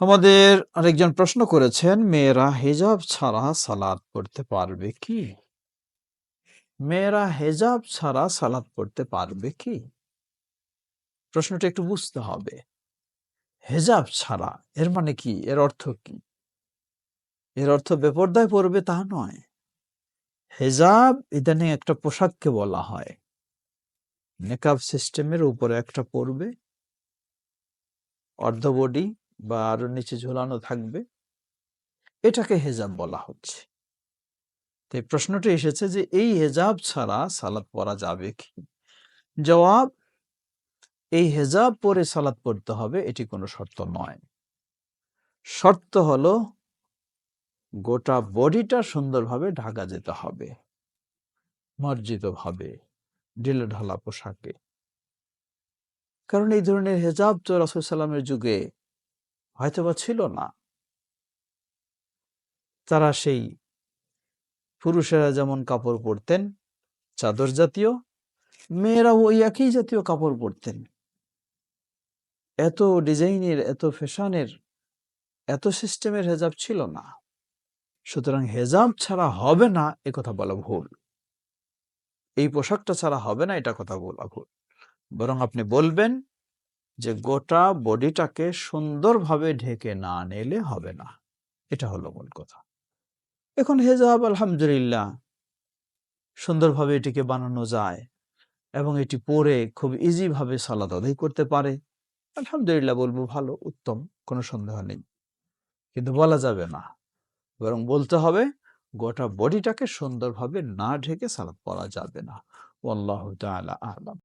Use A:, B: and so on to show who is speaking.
A: আমাদের আরেকজন প্রশ্ন করেছেন, মেয়েরা হেজাব ছাড়া সালাদ পড়তে পারবে কি? মেয়েরা হেজাব ছাড়া সালাদ পড়তে পারবে কি? প্রশ্নটা একটু বুঝতে হবে। হেজাব ছাড়া, এর মানে কি? এর অর্থ কি? এর অর্থ বেপর্দায় পড়বে তা নয়। হেজাব ইদানিং একটা পোশাককে বলা হয়। মেকআপ সিস্টেমের উপরে একটা পড়বে। অর্ধ বডি বা আরও নিচে ঝোলানো থাকবে। এটাকে হেজাব বলা হচ্ছে। তো প্রশ্নটা এসেছে যে, এই হেজাব ছাড়া সালাত পড়া যাবে কি? জবাব, এই হেজাব পরে সালাত পড়তে হবে, এটি কোনো শর্ত নয়। শর্ত হলো, গোটা বডিটা সুন্দরভাবে ঢাকা যেতে হবে। মার্জিত ভাবে ঢিলে ঢালা পোশাকে। কারণ এই ধরনের হেজাব তো রাসুল সাল্লামের যুগে হয়তোবা ছিল না। তারা সেই পুরুষেরা যেমন কাপড় পরতেন, চাদর জাতীয়, মেয়েরাও ওই একই জাতীয় কাপড় পরতেন। এত ডিজাইনের, এত ফ্যাশনের, এত সিস্টেমের হেজাব ছিল না। সুতরাং হেজাব ছাড়া হবে না এ কথা বলা ভুল। এই পোশাকটা ছাড়া হবে না এটা কথা বলা ভুল। বরং আপনি বলবেন যে গোটা বডিটাকে সুন্দরভাবে ঢেকে না নিলে হবে না। এটা হলো মূল কথা। এখন হেজাব, আলহামদুলিল্লাহ, সুন্দরভাবে এটিকে বানানো যায় এবং এটি পরে খুব ইজিভাবে সালাদ আদায় করতে পারে। আলহামদুলিল্লাহ বলব ভালো, উত্তম, কোনো সন্দেহ নেই। কিন্তু বলা যাবে না। বরং বলতে হবে, গোটা বডিটাকে সুন্দরভাবে না ঢেকে সালাদ পড়া যাবে না। আল্লাহ আলাম।